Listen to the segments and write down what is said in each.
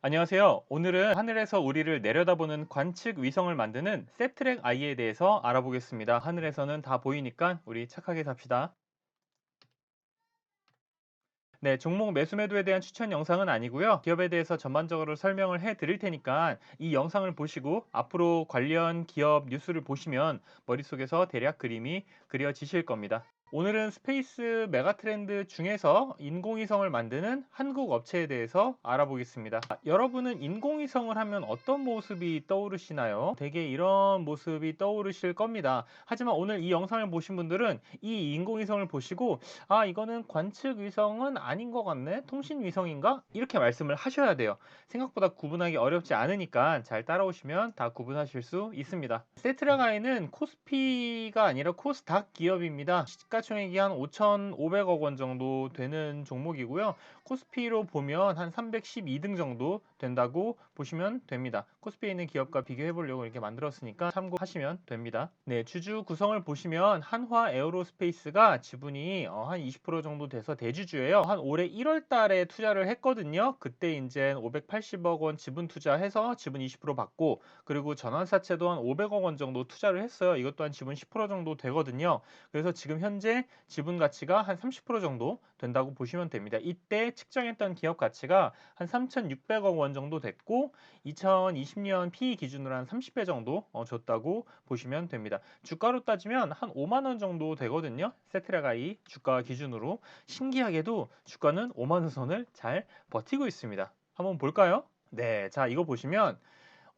안녕하세요. 오늘은 하늘에서 우리를 내려다보는 관측 위성을 만드는 세트랙 I에 대해서 알아보겠습니다. 하늘에서는 다 보이니까 우리 착하게 삽시다. 네, 종목 매수 매도에 대한 추천 영상은 아니고요. 기업에 대해서 전반적으로 설명을 해 드릴 테니까 이 영상을 보시고 앞으로 관련 기업 뉴스를 보시면 머릿속에서 대략 그림이 그려지실 겁니다. 오늘은 스페이스 메가트렌드 중에서 인공위성을 만드는 한국 업체에 대해서 알아보겠습니다. 아, 여러분은 인공위성을 하면 어떤 모습이 떠오르시나요? 되게 이런 모습이 떠오르실 겁니다. 하지만 오늘 이 영상을 보신 분들은 이 인공위성을 보시고 아 이거는 관측위성은 아닌 것 같네? 통신위성인가? 이렇게 말씀을 하셔야 돼요. 생각보다 구분하기 어렵지 않으니까 잘 따라오시면 다 구분하실 수 있습니다. 세트라가이는 코스피가 아니라 코스닥 기업입니다. 총액이 한 5,500억 원 정도 되는 종목이고요. 코스피로 보면 한 312등 정도 된다고 보시면 됩니다. 코스피에 있는 기업과 비교해 보려고 이렇게 만들었으니까 참고하시면 됩니다. 네, 주주 구성을 보시면 한화 에어로스페이스가 지분이 어, 한20% 정도 돼서 대주주예요. 한 올해 1월 달에 투자를 했거든요. 그때 이제 580억 원 지분 투자해서 지분 20% 받고 그리고 전환사채도 한 500억 원 정도 투자를 했어요. 이것 또한 지분 10% 정도 되거든요. 그래서 지금 현재 지분 가치가 한 30% 정도 된다고 보시면 됩니다. 이때 측정했던 기업 가치가 한 3,600억 원 정도 됐고 2020년 PE 기준으로 한 30배 정도 어, 줬다고 보시면 됩니다. 주가로 따지면 한 5만 원 정도 되거든요. 세트라가이 주가 기준으로 신기하게도 주가는 5만 원 선을 잘 버티고 있습니다. 한번 볼까요? 네, 자 이거 보시면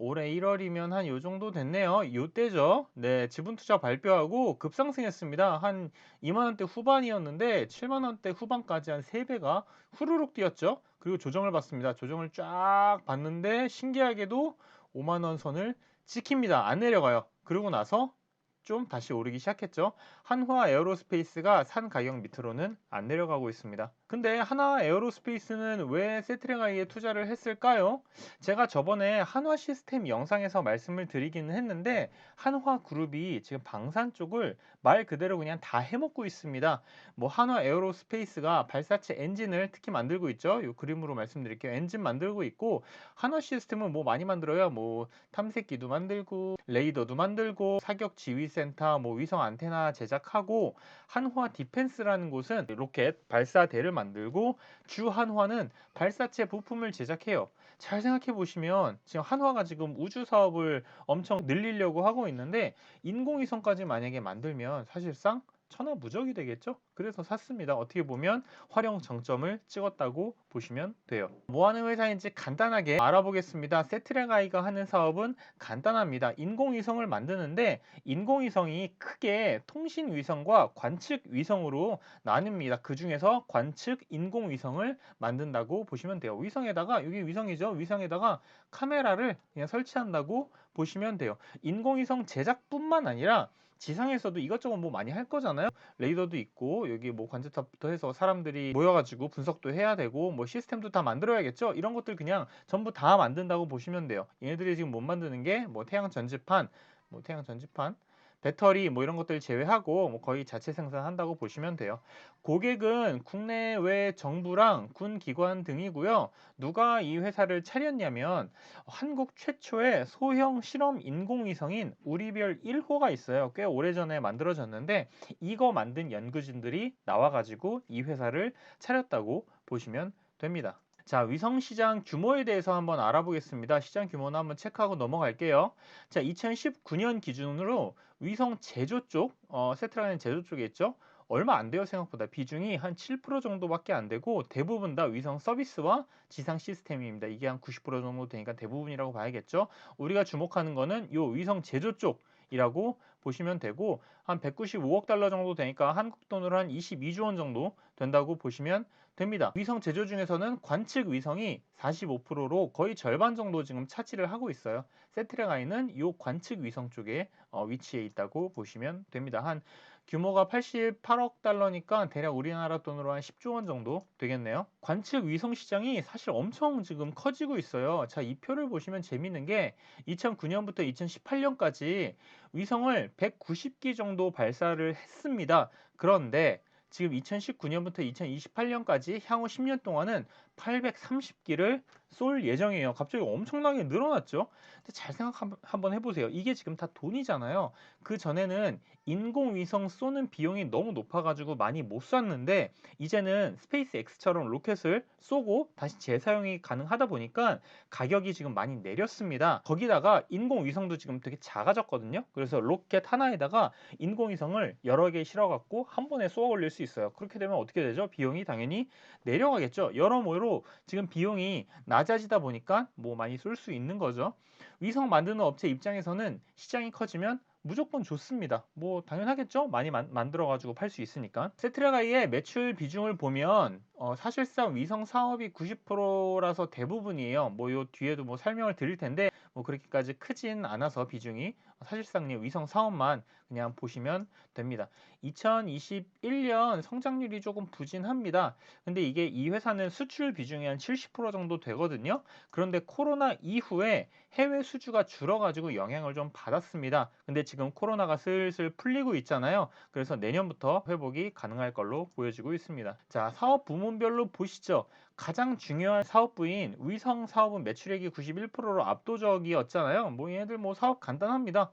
올해 1월이면 한 요 정도 됐네요. 요 때죠. 네, 지분 투자 발표하고 급상승했습니다. 한 2만 원대 후반이었는데 7만 원대 후반까지 한 3배가 후루룩 뛰었죠. 그리고 조정을 받습니다. 조정을 쫙 봤는데 신기하게도 5만 원 선을 지킵니다. 안 내려가요. 그러고 나서 좀 다시 오르기 시작했죠. 한화 에어로스페이스가 산 가격 밑으로는 안 내려가고 있습니다. 근데 한화 에어로스페이스는 왜 세트랭아이에 투자를 했을까요? 제가 저번에 한화 시스템 영상에서 말씀을 드리기는 했는데 한화 그룹이 지금 방산 쪽을 말 그대로 그냥 다 해먹고 있습니다. 뭐 한화 에어로스페이스가 발사체 엔진을 특히 만들고 있죠. 이 그림으로 말씀드릴게요. 엔진 만들고 있고 한화 시스템은 뭐 많이 만들어요. 뭐 탐색기도 만들고 레이더도 만들고 사격 지휘센터 뭐 위성 안테나 제작하고 한화 디펜스라는 곳은 로켓 발사대를 만들고 주 한화는 발사체 부품을 제작해요. 잘 생각해 보시면 지금 한화가 지금 우주 사업을 엄청 늘리려고 하고 있는데 인공위성까지 만약에 만들면 사실상 천하무적이 되겠죠? 그래서 샀습니다. 어떻게 보면 활용 정점을 찍었다고 보시면 돼요. 뭐 하는 회사인지 간단하게 알아보겠습니다. 세트레가이가 하는 사업은 간단합니다. 인공위성을 만드는데 인공위성이 크게 통신위성과 관측위성으로 나뉩니다. 그 중에서 관측 인공위성을 만든다고 보시면 돼요. 위성에다가 여기 위성이죠. 위성에다가 카메라를 그냥 설치한다고 보시면 돼요. 인공위성 제작뿐만 아니라 지상에서도 이것저것 뭐 많이 할 거잖아요. 레이더도 있고 여기 뭐 관제탑부터 해서 사람들이 모여가지고 분석도 해야 되고 뭐 시스템도 다 만들어야겠죠. 이런 것들 그냥 전부 다 만든다고 보시면 돼요. 얘네들이 지금 못 만드는 게 뭐 태양 전지판, 뭐 태양 전지판 배터리 뭐 이런 것들 제외하고 뭐 거의 자체 생산한다고 보시면 돼요. 고객은 국내외 정부랑 군 기관 등이고요. 누가 이 회사를 차렸냐면 한국 최초의 소형 실험 인공위성인 우리별 1호가 있어요. 꽤 오래전에 만들어졌는데 이거 만든 연구진들이 나와 가지고 이 회사를 차렸다고 보시면 됩니다. 자, 위성 시장 규모에 대해서 한번 알아보겠습니다. 시장 규모는 한번 체크하고 넘어갈게요. 자, 2019년 기준으로 위성 제조 쪽, 어, 세트라는 제조 쪽에 있죠. 얼마 안 돼요 생각보다 비중이 한 7% 정도밖에 안 되고 대부분 다 위성 서비스와 지상 시스템입니다. 이게 한 90% 정도 되니까 대부분이라고 봐야겠죠. 우리가 주목하는 거는 요 위성 제조 쪽이라고 보시면 되고 한 195억 달러 정도 되니까 한국 돈으로 한 22조 원 정도 된다고 보시면 됩니다. 위성 제조 중에서는 관측 위성이 45%로 거의 절반 정도 지금 차지를 하고 있어요. 세트레가이는 이 관측 위성 쪽에 어, 위치해 있다고 보시면 됩니다. 한 규모가 88억 달러니까 대략 우리나라 돈으로 한 10조 원 정도 되겠네요. 관측 위성 시장이 사실 엄청 지금 커지고 있어요. 자, 이 표를 보시면 재밌는 게 2009년부터 2018년까지 위성을 190기 정도 발사를 했습니다. 그런데 지금 2019년부터 2028년까지 향후 10년 동안은 830기를 쏠 예정이에요. 갑자기 엄청나게 늘어났죠. 근데 잘 생각 한- 한번 해보세요. 이게 지금 다 돈이잖아요. 그 전에는 인공위성 쏘는 비용이 너무 높아가지고 많이 못 쐈는데 이제는 스페이스 X처럼 로켓을 쏘고 다시 재사용이 가능하다 보니까 가격이 지금 많이 내렸습니다. 거기다가 인공위성도 지금 되게 작아졌거든요. 그래서 로켓 하나에다가 인공위성을 여러 개 실어갖고 한 번에 쏘아 올릴 수 있어요. 그렇게 되면 어떻게 되죠? 비용이 당연히 내려가겠죠. 여러모로 지금 비용이 낮아지다 보니까 뭐 많이 쏠 수 있는 거죠. 위성 만드는 업체 입장에서는 시장이 커지면 무조건 좋습니다. 뭐 당연하겠죠. 많이 만, 만들어가지고 팔 수 있으니까. 세트라가이의 매출 비중을 보면 어, 사실상 위성 사업이 90%라서 대부분이에요. 뭐 요 뒤에도 뭐 설명을 드릴 텐데 뭐 그렇게까지 크진 않아서 비중이 사실상 위성 사업만 그냥 보시면 됩니다. 2021년 성장률이 조금 부진합니다. 근데 이게 이 회사는 수출 비중이 한 70% 정도 되거든요. 그런데 코로나 이후에 해외 수주가 줄어가지고 영향을 좀 받았습니다. 근데 지금 코로나가 슬슬 풀리고 있잖아요. 그래서 내년부터 회복이 가능할 걸로 보여지고 있습니다. 자, 사업 부문별로 보시죠. 가장 중요한 사업부인 위성 사업은 매출액이 91%로 압도적이었잖아요. 뭐 얘네들 뭐 사업 간단합니다.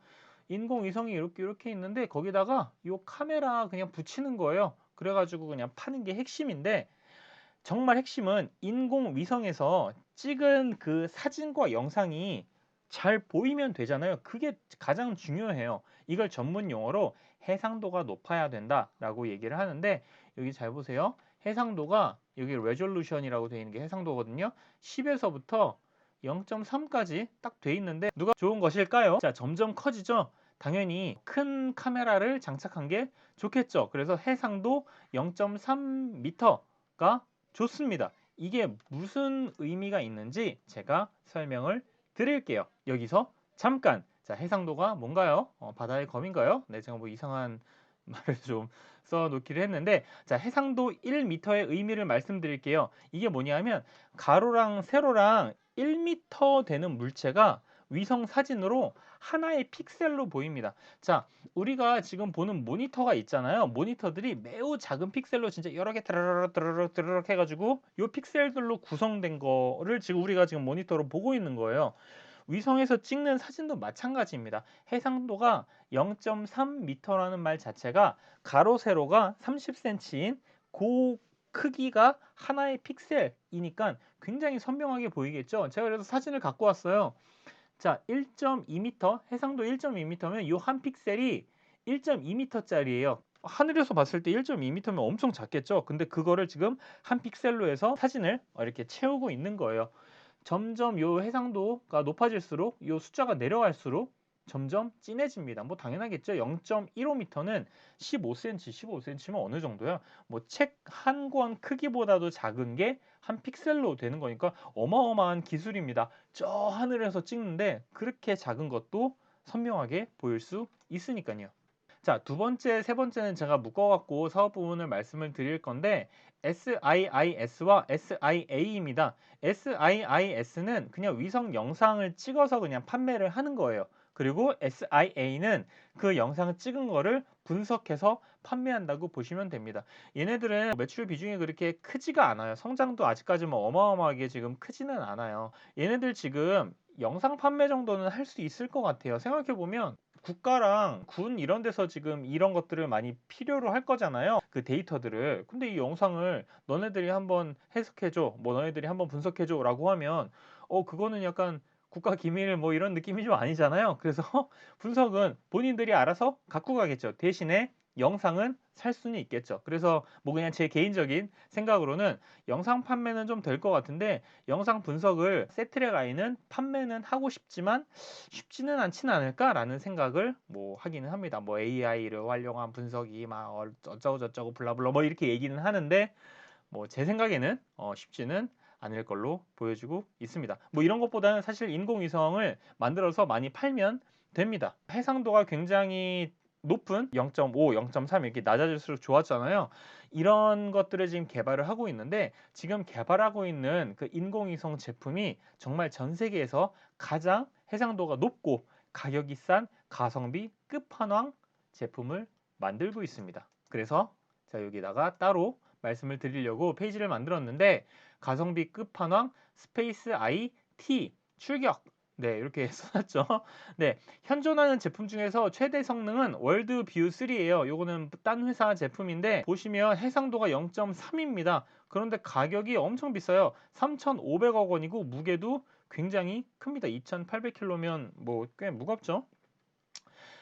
인공위성이 이렇게 이렇게 있는데 거기다가 요 카메라 그냥 붙이는 거예요. 그래가지고 그냥 파는 게 핵심인데 정말 핵심은 인공위성에서 찍은 그 사진과 영상이 잘 보이면 되잖아요. 그게 가장 중요해요. 이걸 전문 용어로 해상도가 높아야 된다라고 얘기를 하는데 여기 잘 보세요. 해상도가 여기 레졸루션이라고 되어 있는 게 해상도거든요. 10에서부터 0.3까지 딱 돼 있는데 누가 좋은 것일까요? 자, 점점 커지죠. 당연히 큰 카메라를 장착한 게 좋겠죠. 그래서 해상도 0.3m가 좋습니다. 이게 무슨 의미가 있는지 제가 설명을 드릴게요. 여기서 잠깐 자 해상도가 뭔가요? 어, 바다의 검인가요? 네 제가 뭐 이상한 말을 좀 써 놓기를 했는데 자 해상도 1m의 의미를 말씀드릴게요. 이게 뭐냐면 가로랑 세로랑 1m 되는 물체가 위성 사진으로 하나의 픽셀로 보입니다. 자, 우리가 지금 보는 모니터가 있잖아요. 모니터들이 매우 작은 픽셀로 진짜 여러 개 드르륵 드르륵 드르륵 해가지고 요 픽셀들로 구성된 거를 지금 우리가 지금 모니터로 보고 있는 거예요. 위성에서 찍는 사진도 마찬가지입니다. 해상도가 0.3m라는 말 자체가 가로 세로가 30cm인 그 크기가 하나의 픽셀이니까 굉장히 선명하게 보이겠죠. 제가 그래서 사진을 갖고 왔어요. 자, 1.2m, 해상도 1.2m면 이 한 픽셀이 1.2m짜리예요. 하늘에서 봤을 때 1.2m면 엄청 작겠죠. 근데 그거를 지금 한 픽셀로 해서 사진을 이렇게 채우고 있는 거예요. 점점 요 해상도가 높아질수록 요 숫자가 내려갈수록 점점 진해집니다. 뭐 당연하겠죠. 0.15m는 15cm, 15cm면 어느 정도야? 뭐 책 한 권 크기보다도 작은 게 한 픽셀로 되는 거니까 어마어마한 기술입니다. 저 하늘에서 찍는데 그렇게 작은 것도 선명하게 보일 수 있으니까요. 자, 두 번째, 세 번째는 제가 묶어갖고 사업 부분을 말씀을 드릴 건데 SIIS와 SIA입니다. SIIS는 그냥 위성 영상을 찍어서 그냥 판매를 하는 거예요. 그리고 SIA는 그 영상을 찍은 거를 분석해서 판매한다고 보시면 됩니다. 얘네들은 매출 비중이 그렇게 크지가 않아요. 성장도 아직까지 뭐 어마어마하게 지금 크지는 않아요. 얘네들 지금 영상 판매 정도는 할 수 있을 것 같아요. 생각해보면 국가랑 군 이런 데서 지금 이런 것들을 많이 필요로 할 거잖아요. 그 데이터들을. 근데 이 영상을 너네들이 한번 해석해줘. 뭐 너네들이 한번 분석해줘. 라고 하면, 어, 그거는 약간 국가 기밀 뭐 이런 느낌이 좀 아니잖아요. 그래서 분석은 본인들이 알아서 갖고 가겠죠. 대신에 영상은 살 수는 있겠죠. 그래서 뭐 그냥 제 개인적인 생각으로는 영상 판매는 좀 될 것 같은데 영상 분석을 세트랙 아이는 판매는 하고 싶지만 쉽지는 않지는 않을까라는 생각을 뭐 하기는 합니다. 뭐 AI를 활용한 분석이 막 어쩌고 저쩌고 블라블라 뭐 이렇게 얘기는 하는데 뭐 제 생각에는 어 쉽지는 않을 걸로 보여지고 있습니다. 뭐 이런 것보다는 사실 인공위성을 만들어서 많이 팔면 됩니다. 해상도가 굉장히 높은 0.5, 0.3 이렇게 낮아질수록 좋았잖아요. 이런 것들을 지금 개발을 하고 있는데 지금 개발하고 있는 그 인공위성 제품이 정말 전 세계에서 가장 해상도가 높고 가격이 싼 가성비 끝판왕 제품을 만들고 있습니다. 그래서 자 여기다가 따로 말씀을 드리려고 페이지를 만들었는데 가성비 끝판왕 스페이스 i t 출격 네, 이렇게 써놨죠. 네, 현존하는 제품 중에서 최대 성능은 월드 뷰 3예요. 요거는 딴 회사 제품인데 보시면 해상도가 0.3입니다. 그런데 가격이 엄청 비싸요. 3,500억 원이고 무게도 굉장히 큽니다. 2,800kg면 뭐 꽤 무겁죠.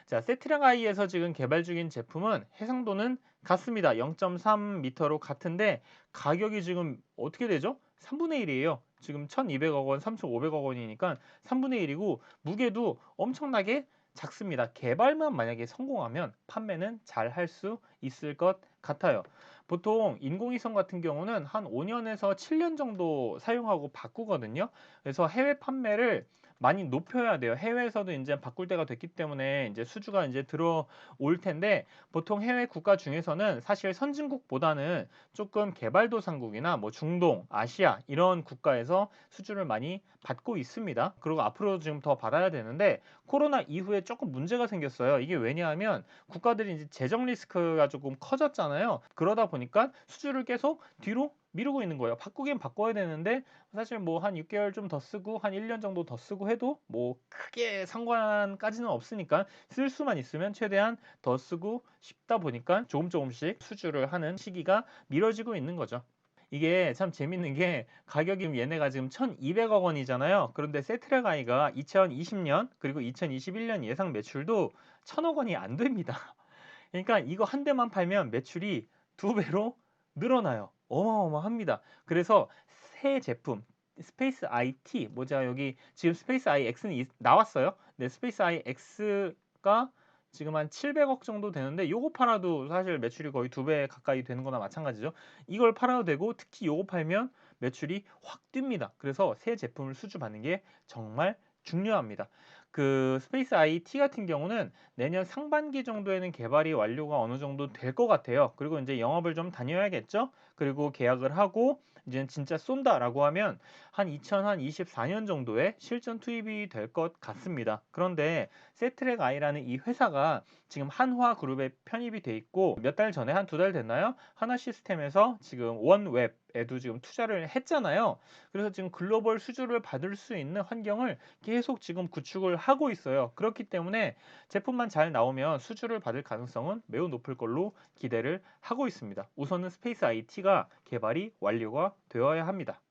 자, 세트랑 아이에서 지금 개발 중인 제품은 해상도는 같습니다. 0.3m로 같은데 가격이 지금 어떻게 되죠? 3분의 1이에요. 지금 1,200억 원, 3,500억 원이니까 3분의 1이고 무게도 엄청나게 작습니다. 개발만 만약에 성공하면 판매는 잘 할 수 있을 것 같아요. 보통 인공위성 같은 경우는 한 5년에서 7년 정도 사용하고 바꾸거든요. 그래서 해외 판매를 많이 높여야 돼요. 해외에서도 이제 바꿀 때가 됐기 때문에 이제 수주가 이제 들어올 텐데 보통 해외 국가 중에서는 사실 선진국보다는 조금 개발도상국이나 뭐 중동, 아시아 이런 국가에서 수주를 많이 받고 있습니다. 그리고 앞으로도 지금 더 받아야 되는데 코로나 이후에 조금 문제가 생겼어요. 이게 왜냐하면 국가들이 이제 재정 리스크가 조금 커졌잖아요. 그러다 보니까 수주를 계속 뒤로 미루고 있는 거예요. 바꾸긴 바꿔야 되는데 사실 뭐 한 6개월 좀 더 쓰고 한 1년 정도 더 쓰고 해도 뭐 크게 상관까지는 없으니까 쓸 수만 있으면 최대한 더 쓰고 싶다 보니까 조금 조금씩 수주를 하는 시기가 미뤄지고 있는 거죠. 이게 참 재밌는 게 가격이 얘네가 지금 1200억 원이잖아요. 그런데 세트랙 아이가 2020년 그리고 2021년 예상 매출도 1000억 원이 안 됩니다. 그러니까 이거 한 대만 팔면 매출이 두 배로 늘어나요. 어마어마합니다. 그래서 새 제품 스페이스 IT 뭐자 여기 지금 스페이스 IX는 나왔어요. 네, 스페이스 IX가 지금 한 700억 정도 되는데 요거 팔아도 사실 매출이 거의 두 배 가까이 되는 거나 마찬가지죠. 이걸 팔아도 되고 특히 요거 팔면 매출이 확 뜁니다. 그래서 새 제품을 수주 받는 게 정말 중요합니다. 그 스페이스 IT 같은 경우는 내년 상반기 정도에는 개발이 완료가 어느 정도 될 것 같아요. 그리고 이제 영업을 좀 다녀야겠죠. 그리고 계약을 하고 이제 진짜 쏜다라고 하면 한 2024년 정도에 실전 투입이 될 것 같습니다. 그런데 세트랙 아이라는 이 회사가 지금 한화 그룹에 편입이 돼 있고 몇 달 전에 한 두 달 됐나요? 하나 시스템에서 지금 원웹 에도 지금 투자를 했잖아요. 그래서 지금 글로벌 수주를 받을 수 있는 환경을 계속 지금 구축을 하고 있어요. 그렇기 때문에 제품만 잘 나오면 수주를 받을 가능성은 매우 높을 걸로 기대를 하고 있습니다. 우선은 스페이스 IT가 개발이 완료가 되어야 합니다.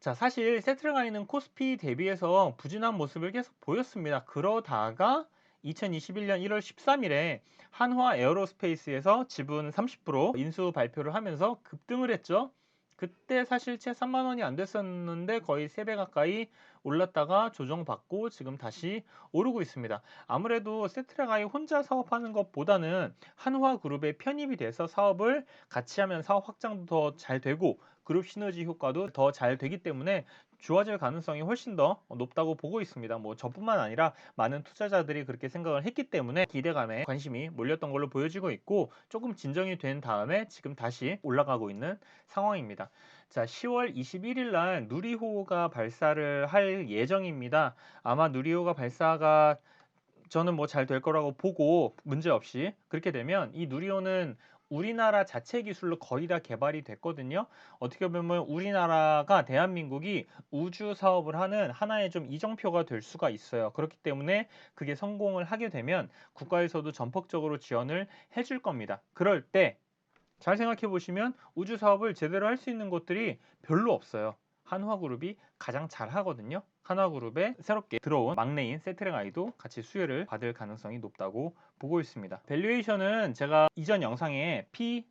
자, 사실 세트라가이는 코스피 대비해서 부진한 모습을 계속 보였습니다. 그러다가 2021년 1월 13일에 한화 에어로스페이스에서 지분 30% 인수 발표를 하면서 급등을 했죠. 그때 사실 채 3만 원이 안 됐었는데 거의 3배 가까이 올랐다가 조정받고 지금 다시 오르고 있습니다. 아무래도 세트라가이 혼자 사업하는 것보다는 한화 그룹에 편입이 돼서 사업을 같이 하면 사업 확장도 더 잘 되고 그룹 시너지 효과도 더 잘 되기 때문에 좋아질 가능성이 훨씬 더 높다고 보고 있습니다. 뭐 저뿐만 아니라 많은 투자자들이 그렇게 생각을 했기 때문에 기대감에 관심이 몰렸던 걸로 보여지고 있고 조금 진정이 된 다음에 지금 다시 올라가고 있는 상황입니다. 자, 10월 21일 날 누리호가 발사를 할 예정입니다. 아마 누리호가 발사가 저는 뭐 잘 될 거라고 보고 문제 없이 그렇게 되면 이 누리호는 우리나라 자체 기술로 거의 다 개발이 됐거든요. 어떻게 보면 우리나라가 대한민국이 우주 사업을 하는 하나의 좀 이정표가 될 수가 있어요. 그렇기 때문에 그게 성공을 하게 되면 국가에서도 전폭적으로 지원을 해줄 겁니다. 그럴 때 잘 생각해 보시면 우주 사업을 제대로 할 수 있는 곳들이 별로 없어요. 한화그룹이 가장 잘 하거든요. 한화그룹에 새롭게 들어온 막내인 세트랭 아이도 같이 수혜를 받을 가능성이 높다고 보고 있습니다. 밸류에이션은 제가 이전 영상에 P,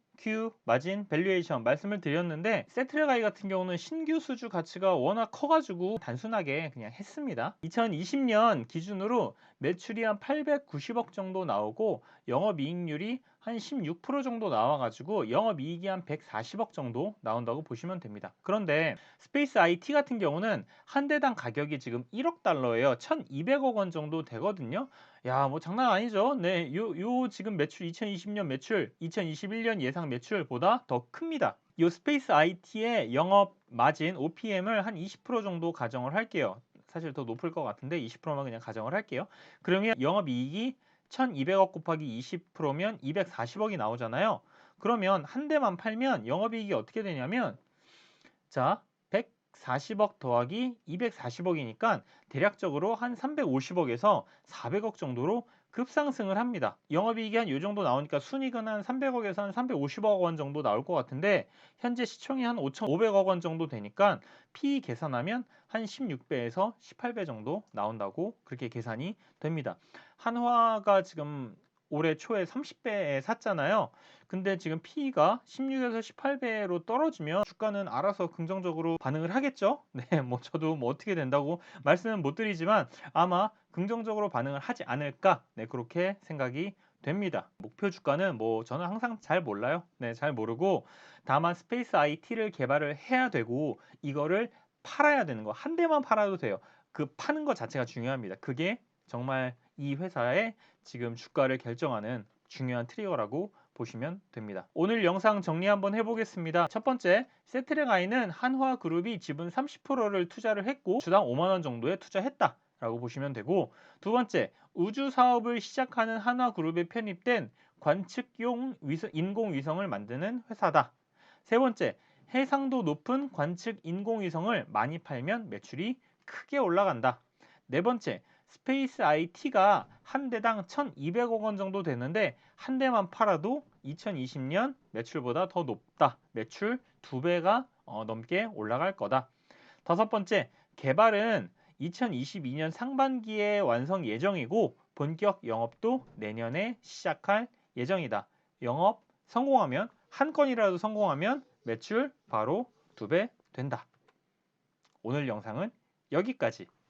마진, 밸류에이션 말씀을 드렸는데 세트레가이 같은 경우는 신규 수주 가치가 워낙 커가지고 단순하게 그냥 했습니다. 2020년 기준으로 매출이 한 890억 정도 나오고 영업이익률이 한 16% 정도 나와가지고 영업이익이 한 140억 정도 나온다고 보시면 됩니다. 그런데 스페이스 IT 같은 경우는 한 대당 가격이 지금 1억 달러예요. 1200억 원 정도 되거든요. 야, 뭐 장난 아니죠. 네, 요, 요 지금 매출 2020년 매출, 2021년 예상 매출보다 더 큽니다. 요 스페이스 IT의 영업 마진 OPM을 한 20% 정도 가정을 할게요. 사실 더 높을 것 같은데 20%만 그냥 가정을 할게요. 그러면 영업 이익이 1200억 곱하기 20%면 240억이 나오잖아요. 그러면 한 대만 팔면 영업이익이 어떻게 되냐면 자 100, 140억 더하기 240억이니까 대략적으로 한 350억에서 400억 정도로 급상승을 합니다. 영업이익이 한 요 정도 나오니까 순이익은 한 300억에서 한 350억 원 정도 나올 것 같은데 현재 시총이 한 5,500억 원 정도 되니까 PE 계산하면 한 16배에서 18배 정도 나온다고 그렇게 계산이 됩니다. 한화가 지금 올해 초에 30배에 샀잖아요. 근데 지금 PE가 16에서 18배로 떨어지면 주가는 알아서 긍정적으로 반응을 하겠죠? 네, 뭐 저도 뭐 어떻게 된다고 말씀은 못 드리지만 아마 긍정적으로 반응을 하지 않을까? 네, 그렇게 생각이 됩니다. 목표 주가는 뭐 저는 항상 잘 몰라요. 네, 잘 모르고 다만 스페이스 IT를 개발을 해야 되고 이거를 팔아야 되는 거 한 대만 팔아도 돼요. 그 파는 것 자체가 중요합니다. 그게 정말 이 회사의 지금 주가를 결정하는 중요한 트리거라고 보시면 됩니다. 오늘 영상 정리 한번 해보겠습니다. 첫 번째, 세트랙 아이는 한화그룹이 지분 30%를 투자를 했고 주당 5만원 정도에 투자했다. 라고 보시면 되고 두 번째, 우주 사업을 시작하는 한화그룹에 편입된 관측용 위성, 인공위성을 만드는 회사다. 세 번째, 해상도 높은 관측 인공위성을 많이 팔면 매출이 크게 올라간다. 네 번째, 스페이스 IT가 한 대당 1,200억 원 정도 되는데 한 대만 팔아도 2020년 매출보다 더 높다. 매출 두 배가 어, 넘게 올라갈 거다. 다섯 번째, 개발은 2022년 상반기에 완성 예정이고 본격 영업도 내년에 시작할 예정이다. 영업 성공하면 한 건이라도 성공하면 매출 바로 두 배 된다. 오늘 영상은 여기까지 끝!